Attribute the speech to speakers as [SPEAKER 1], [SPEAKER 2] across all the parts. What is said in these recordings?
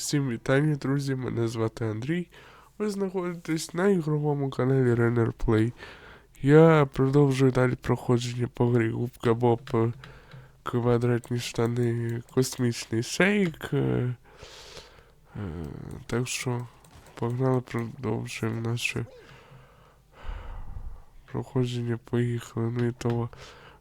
[SPEAKER 1] Усім вітання, друзі. Мене звати Андрій. Ви знаходитесь на ігровому каналі Renner Play. Я продовжую далі проходження по грі Губка Боб е, квадратні штани космічний шейк. е, е, Так що погнали, продовжуємо наше проходження. Поїхали. Ну і того.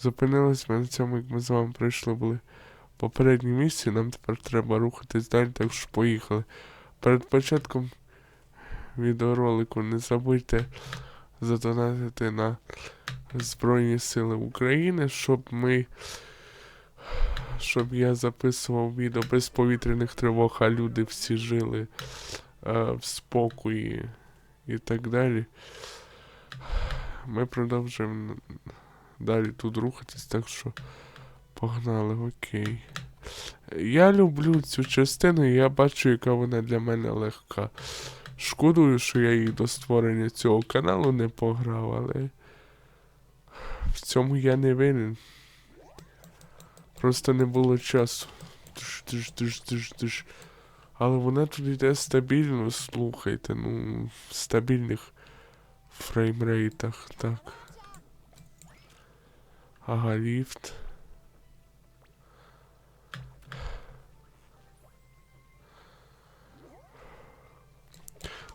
[SPEAKER 1] Зупинились ми на цьому, як ми з вами прийшли були попередній місці. Нам тепер треба рухатись далі, так що поїхали. Перед початком відеоролику не забудьте задонатити на Збройні Сили України, щоб ми. Щоб я записував відео без повітряних тривог, а люди всі жили е, в спокої і так далі. Ми продовжуємо далі тут рухатись, так що погнали, окей. Я люблю цю частину, і я бачу, яка вона для мене легка. Шкодую, що я її до створення цього каналу не пограв, але в цьому я не винен. Просто не було часу. Тиш, тиш, тиш, тиш, тиш. Але вона тут йде стабільно, слухайте, ну, в стабільних фреймрейтах, так. Ага, ліфт.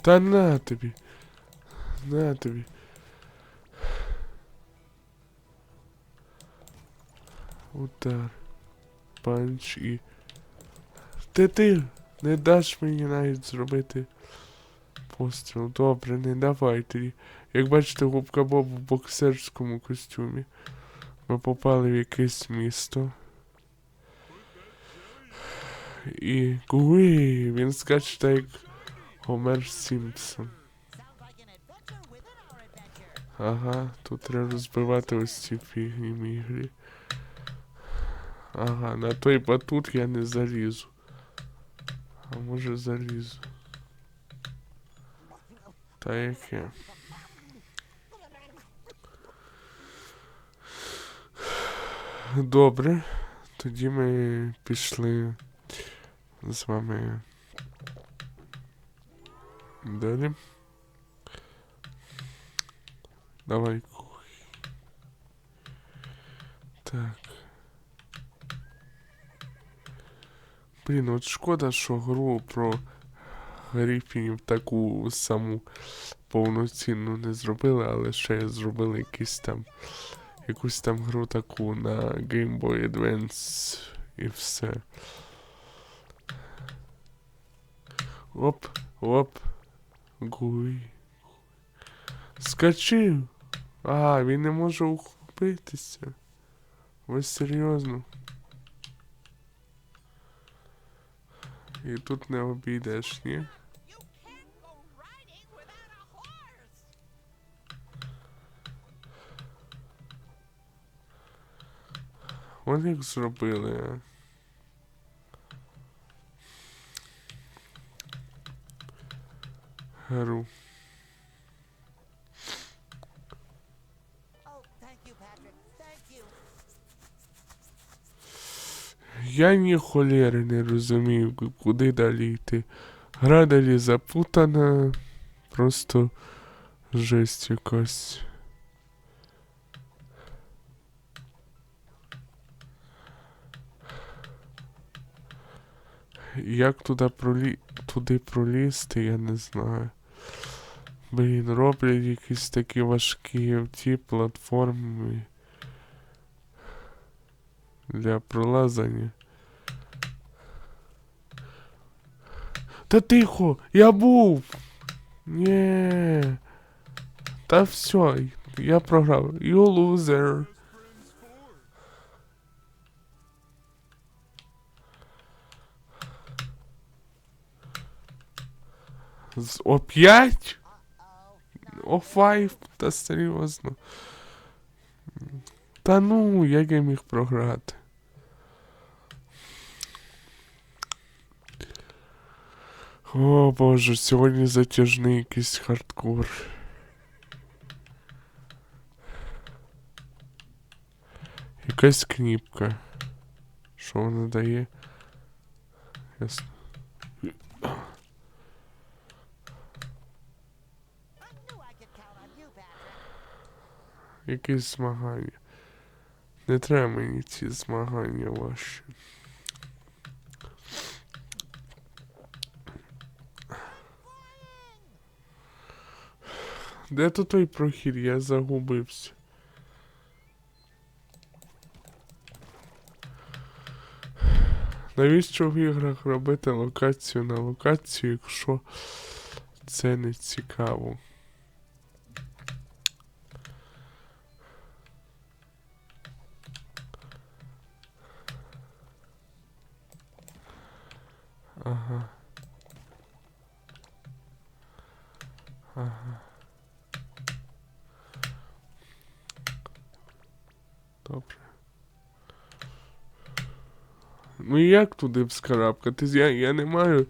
[SPEAKER 1] Та на тобі. На тобі. Удар. Панч і. Ти ти не даш мені навіть зробити постріл. Добре, не давай тоді. Як бачите, губка Боб в боксерському костюмі. Ми попали в якесь місто. І гуй, він скаче так як Гомер Сімпсон. Ага, тут треба розбивати ось ці фігні міглі. Ага, на той батут я не залізу. А може залізу. Та яке. Добре. Тоді ми пішли з вами далі. Давай. Так. Блін, от шкода, що гру про Грифінів таку саму повноцінну не зробили, але ще зробили якісь там якусь там гру таку на Game Boy Advance і все. Оп, оп. Гуй. Скачив. А, він не може ухопитися. Ви серйозно? І тут не обійдеш, ні? Вони як зробили. а. Гру. Я ні холєри не розумію, куди далі йти. Гра далі запутана. Просто жесть якась. Як туди пролі... туди пролізти, я не знаю. Блін, роблять якісь такі важкі ті платформи для пролазання. Та тихо, я був. Ні. Та все, я програв. You loser. З оп'ять? О файв, та серйозно. Та ну, як я міг програти? О боже, сьогодні затяжний якийсь хардкор. Якась кніпка. Що вона дає? Ясно. Якісь змагання. Не треба мені ці змагання ваші. Де тут той прохід? Я загубився. Навіщо в іграх робити локацію на локацію, якщо це не цікаво? Ага. Ага. Добре. Ну як туди вскарабкатись? Я, я не маю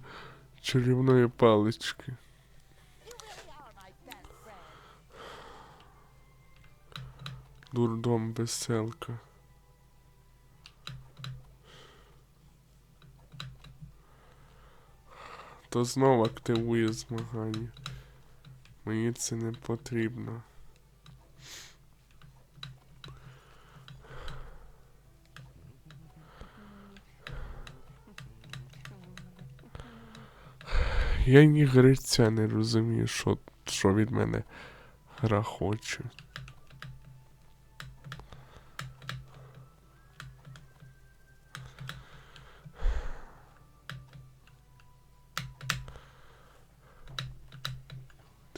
[SPEAKER 1] чарівної палички. Дурдом веселка. То знов активує змагання. Мені це не потрібно. Я ні гриця не розумію, що, що від мене гра хоче.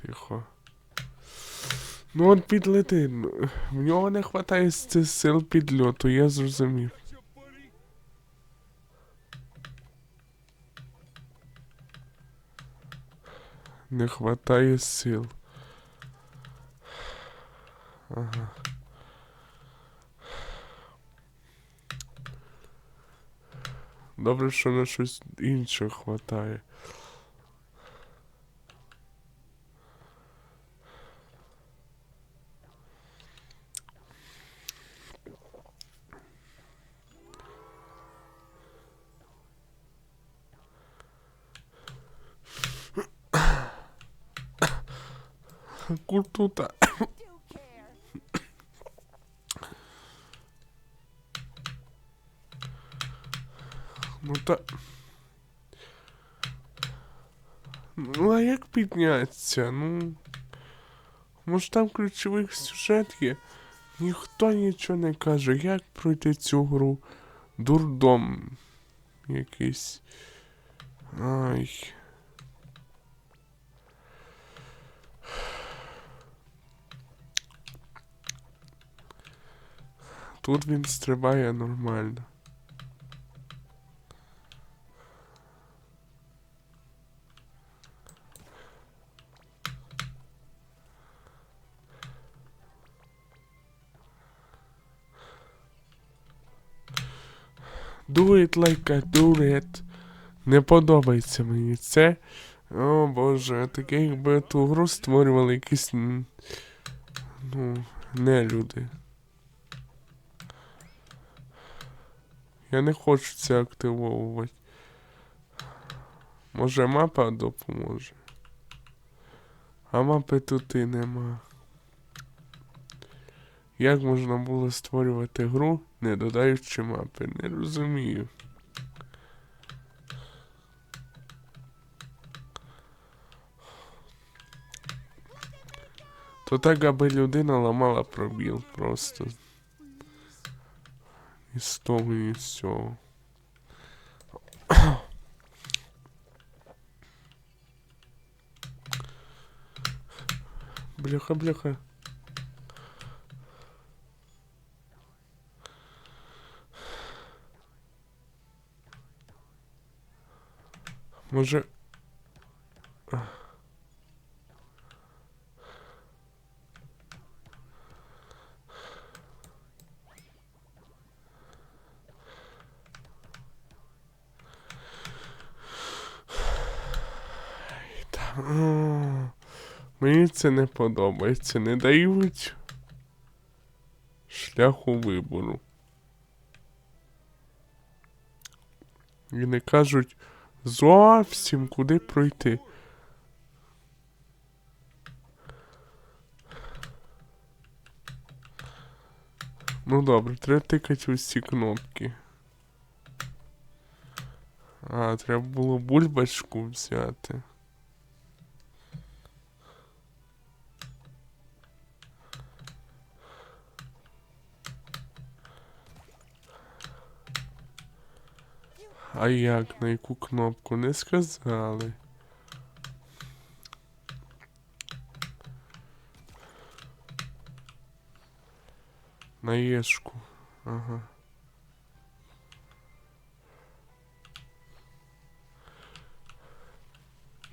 [SPEAKER 1] Тихо. Ну от підлети. ну, В нього не вистачає сил підльоту, я зрозумів. Не вистачає сил. Ага. Добре, що на щось інше хватає. Куртута. Ну та. Ну а як піднятися? Ну. Може там ключових сюжет є? Ніхто нічого не каже, як пройти цю гру. Дурдом. Якийсь. Ай. Тут він стрибає нормально. Do it like I do it. Не подобається мені це. О боже, таке якби ту гру створювали якісь. Ну, не люди. Я не хочу це активовувати. Може мапа допоможе. А мапи тут і нема. Як можна було створювати гру, не додаючи мапи? Не розумію. То так, аби людина ламала пробіл просто. І з того, і з цього. Бляха, бляха. Може. Мені це не подобається. Не дають шляху вибору. І не кажуть зовсім куди пройти. Ну добре, треба тикати усі кнопки. А, треба було бульбашку взяти. А як, на яку кнопку? Не сказали. На ешку. Ага.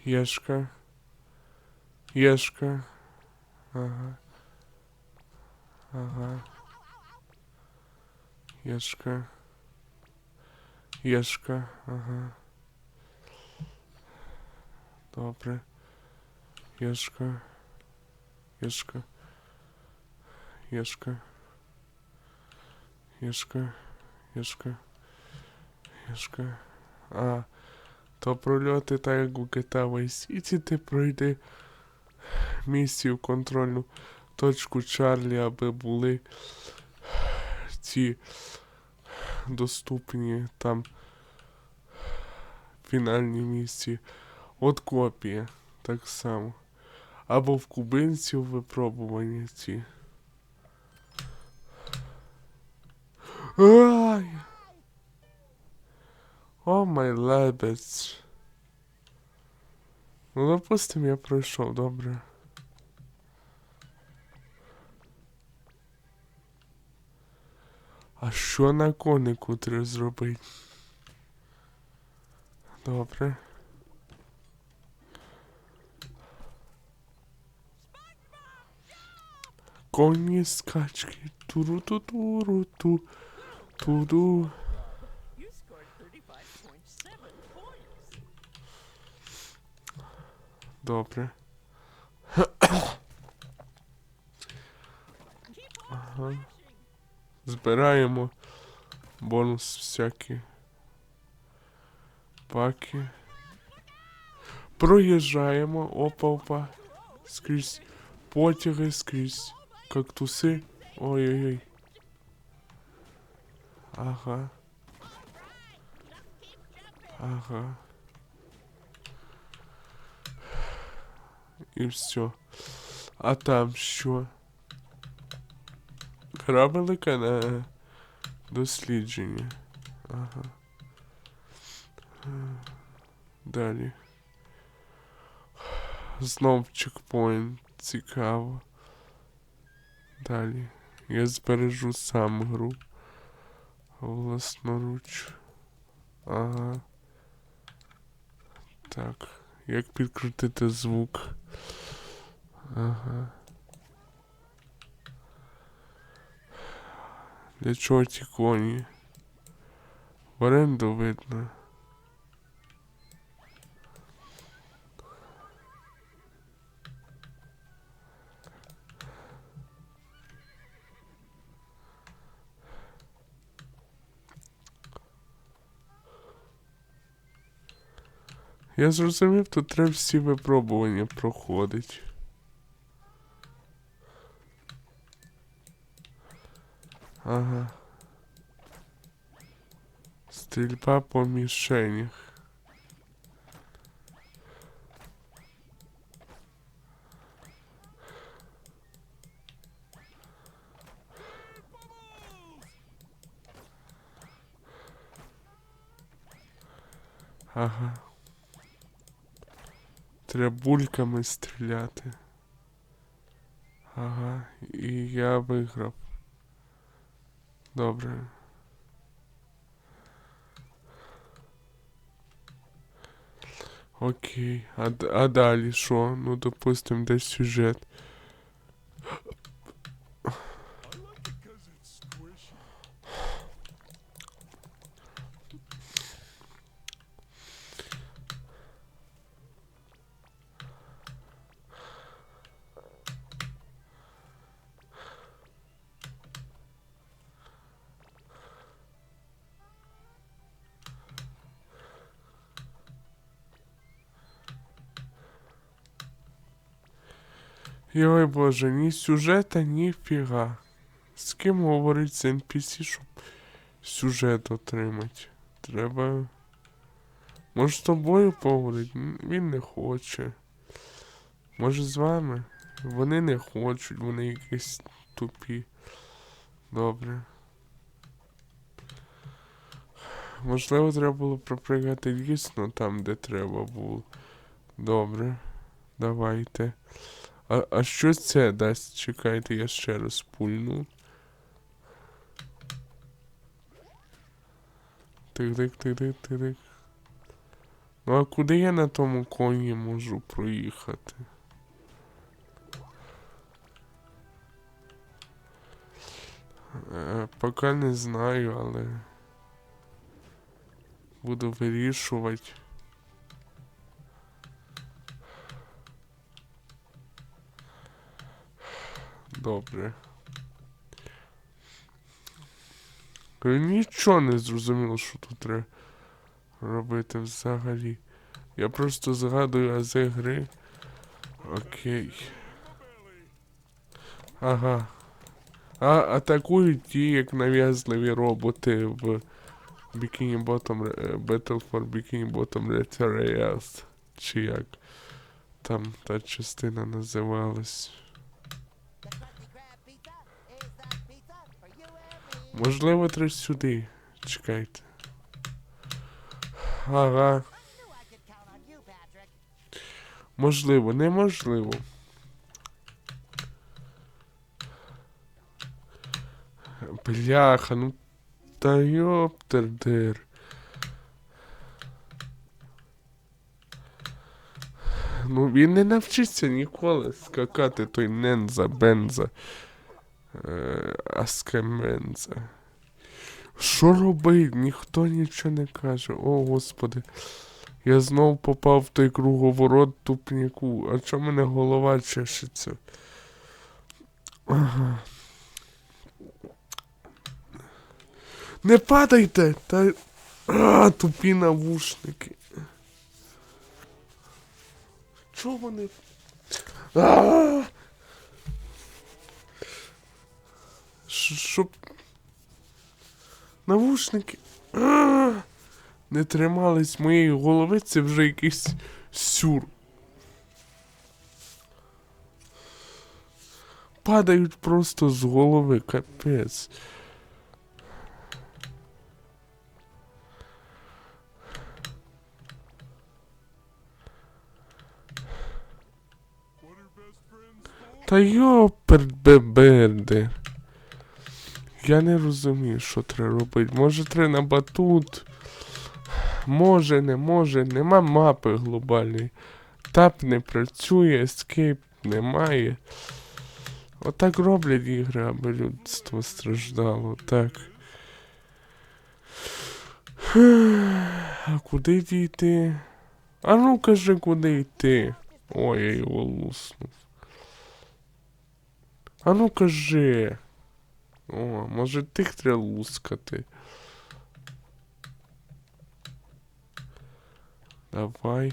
[SPEAKER 1] Ешка. Ешка. Ага. Ага. Ешка. Ешка. Ага. Добре. Ешка. Ешка. Ешка. Ешка. Ешка. Ешка. А. То прольоти так як у GTA Vice City ти пройди місію контрольну точку Чарлі, аби були ці доступні там фінальні місії. От копія, так само. Або в кубинців випробування ці. Ай! О май лебедь. Ну, допустим, я пройшов, добре. А що на конику треба зробити? Добре. Коні скачки. Туру-ту-туру-ту. Туду.
[SPEAKER 2] You scored 35.7 points.
[SPEAKER 1] Добре. Ага.
[SPEAKER 2] smashing.
[SPEAKER 1] Збираємо бонус всякі. Паки. Проїжджаємо. Опа-опа. Скрізь. Потяги скрізь. Кактуси. Ой-ой-ой. Ага. Ага. І все. А там що? Кораблика на дослідження. Ага. Далі. Знов чекпоінт. Цікаво. Далі. Я збережу сам гру. Власноруч. Ага. Так. Як підкрутити звук? Ага. Для чого ті коні? В оренду видно. Я зрозумів, тут треба всі випробування проходить. Ага. Стрільба по мішенях. Ага. Треба бульками стріляти. Ага, і я виграв. Добре. Окей. А, а далі що? Ну, допустим, десь сюжет. Йой боже, ні сюжета, ні фіга. З ким говорить з NPC, щоб сюжет отримати? Треба. Може з тобою поговорити? Він не хоче. Може з вами? Вони не хочуть, вони якісь тупі. Добре. Можливо, треба було пропрягати дійсно там, де треба було. Добре. Давайте. А, а що це дасть? Чекайте, я ще раз пульну. Тик-тик-тик-тик-тик. Ну а куди я на тому коні можу проїхати? Е, поки не знаю, але буду вирішувати. Добре. Нічого не зрозуміло, що тут треба робити взагалі. Я просто згадую ази гри. Окей. Ага. А атакують ті, як нав'язливі роботи в Bikini Bottom е, Battle for Bikini Bottom Returns. Чи як там та частина називалась. Можливо, треба сюди. Чекайте. Ага. Можливо, неможливо. Бляха, ну та йоптердер. Ну він не навчиться ніколи скакати той ненза бенза. Е, Аскеменза. Що робить? Ніхто нічого не каже. О, господи. Я знов попав в той круговорот тупняку. А чому мене голова чешеться? Ага. Не падайте! Та. А, тупі навушники. Чого вони? А! Щоб. Навушники. А! Не тримались моєї голови, це вже якийсь сюр. Падають просто з голови, капець. Та йоперд-беберде. Я не розумію, що треба робити. Може треба на батут. Може, не може, нема мапи глобальної. Тап не працює, ескейп немає. Отак роблять ігри, аби людство страждало, так. А куди дійти? А ну кажи, куди йти. Ой, я його луснув. А ну кажи. О, може тих треба лускати. Давай.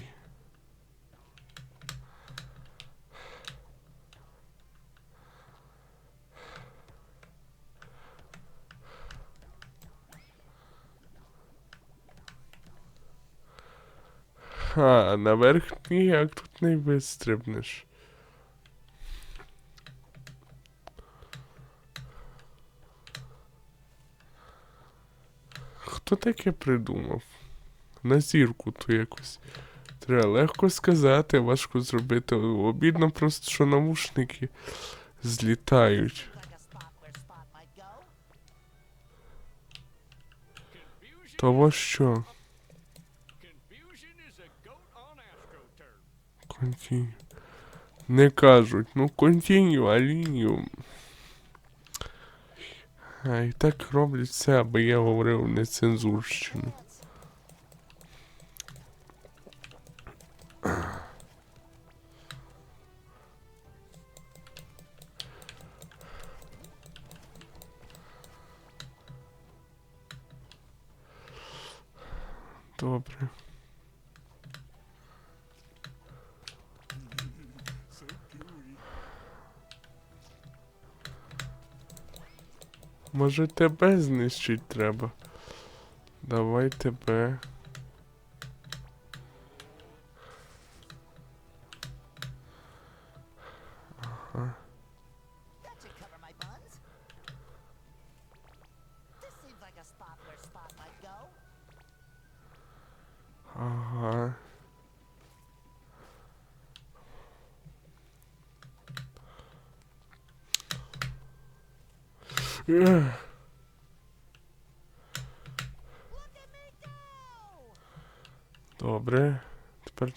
[SPEAKER 1] Ха, наверх ніяк тут не вистрибнеш. Хто таке придумав? На зірку то якось. Треба легко сказати, важко зробити. Обідно просто, що навушники злітають. Того що? Континю. Не кажуть, ну континю, а лінію. А і так роблять все, аби я говорив нецензурщину. Добре. Може тебе знищить треба? Давай тебе.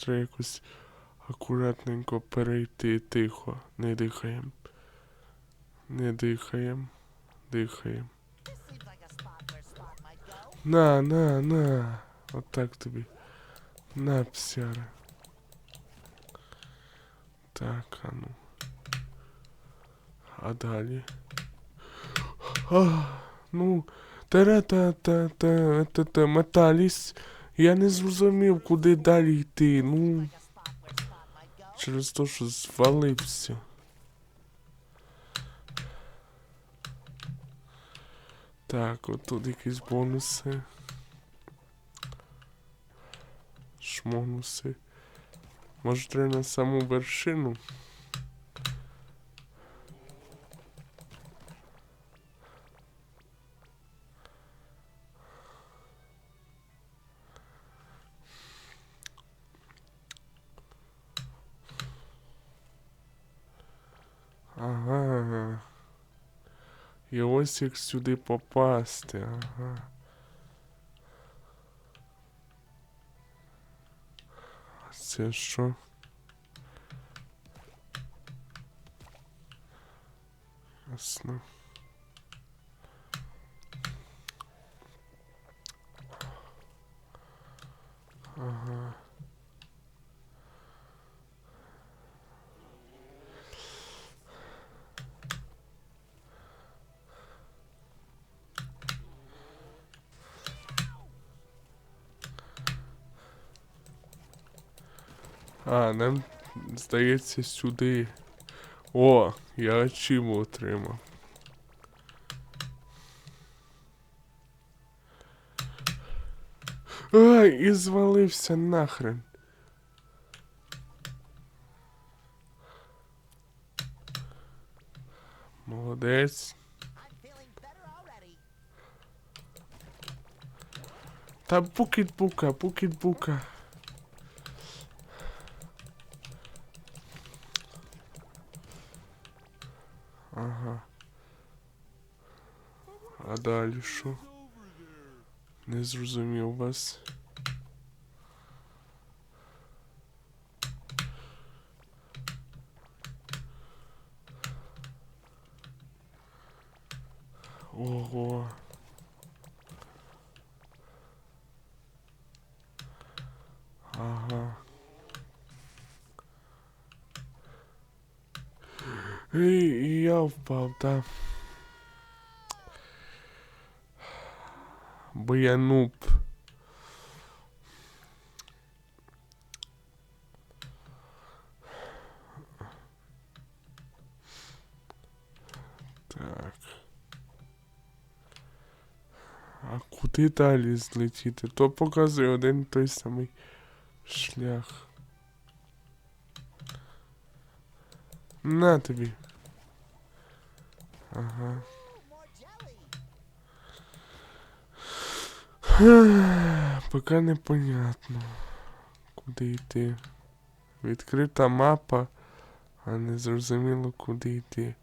[SPEAKER 1] Треба якось акуратненько перейти тихо. Не дихаємо. Не дихаємо. Дихаємо. На, на, на. Отак тобі. На, псяра. Так, а ну. А далі. А, ну. Та-ра-та-та-та-та-та. Металіс. Я не зрозумів, куди далі йти. Ну. Через те, що звалився. Так, от тут якісь бонуси. Шмонуси. Може треба на саму вершину? І ось як сюди попасти, ага. Це що? Ясно. А, нам здається сюди. О, я ачиву отримав. Ай, і звалився нахрен. Молодець. Та букет-бука, букет-бука. А далі що? Не зрозумів вас. Ого. Ага. І, і я впав, так. Бо я нуб. Так. А куди далі злетіти? То показує один той самий шлях. На тобі. Ага. Поки непонятно. Куди йти. Відкрита мапа, а не зрозуміло куди йти.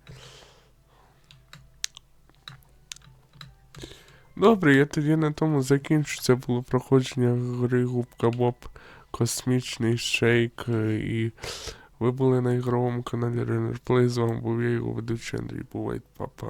[SPEAKER 1] Добре, я тоді на тому закінчу. Це було проходження гри Губка Боб Космічний Шейк. е, І ви були на ігровому каналі Play. З вами був я його ведучий Андрій Бувайт, папа.